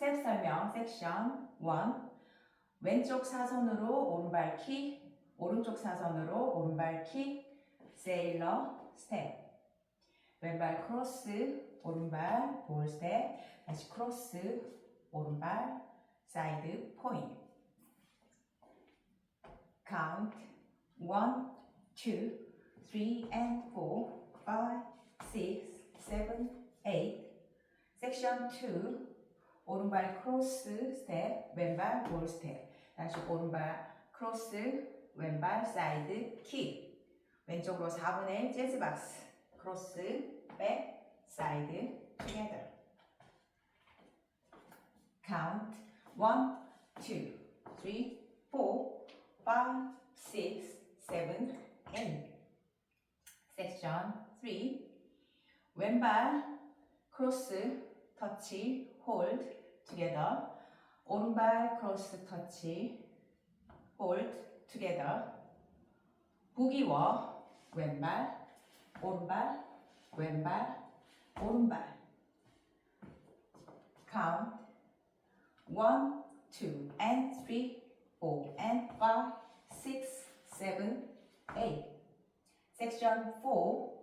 스텝 설명 섹션 1 왼쪽 사선으로 오른발 킥 오른쪽 사선으로 오른발 킥 세일러 스텝. 왼발 크로스 오른발 볼 스텝. 다시 크로스 오른발 사이드 포인트. count 1 2 3 and 4 5 6 7 8 섹션 2 오른발 크로스 스텝 왼발 볼 스텝. 다시 오른발 크로스 왼발 사이드 킥. 왼쪽으로 4분의 1 재즈 박스. 크로스 백 사이드 together count 1 2 3 4 5 6 7 8 섹션 3 왼발 크로스 터치 홀드 together. 오른발 크로스 터치 hold together. 부기워 왼발 오른발 왼발 오른발. count. 1 2 and 3 4 and 5 6 7 8 섹션 4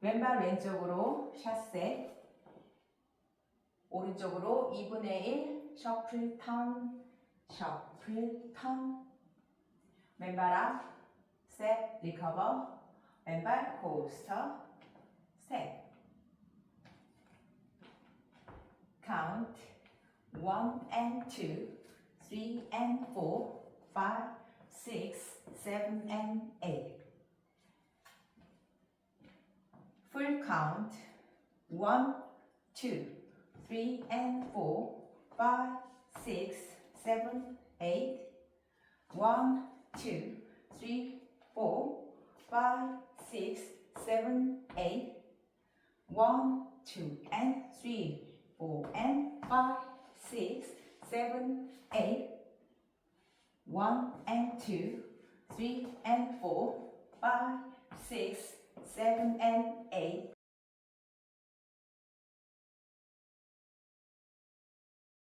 왼발 왼쪽으로 샷세 오른쪽으로 2분의 1 셔플 턴 셔플 턴. 왼발 앞 스텝 리커버. 왼발 코스터 스텝 count 1 and 2 3 and 4 5 6 7 and 8 full count 1 2 3 and 4 5 6 7 8 1 2 3 4 5 6 7 8 1 2 and 3 4 and 5 6 7 8 1 and 2 3 and 4 5 6 7 and 8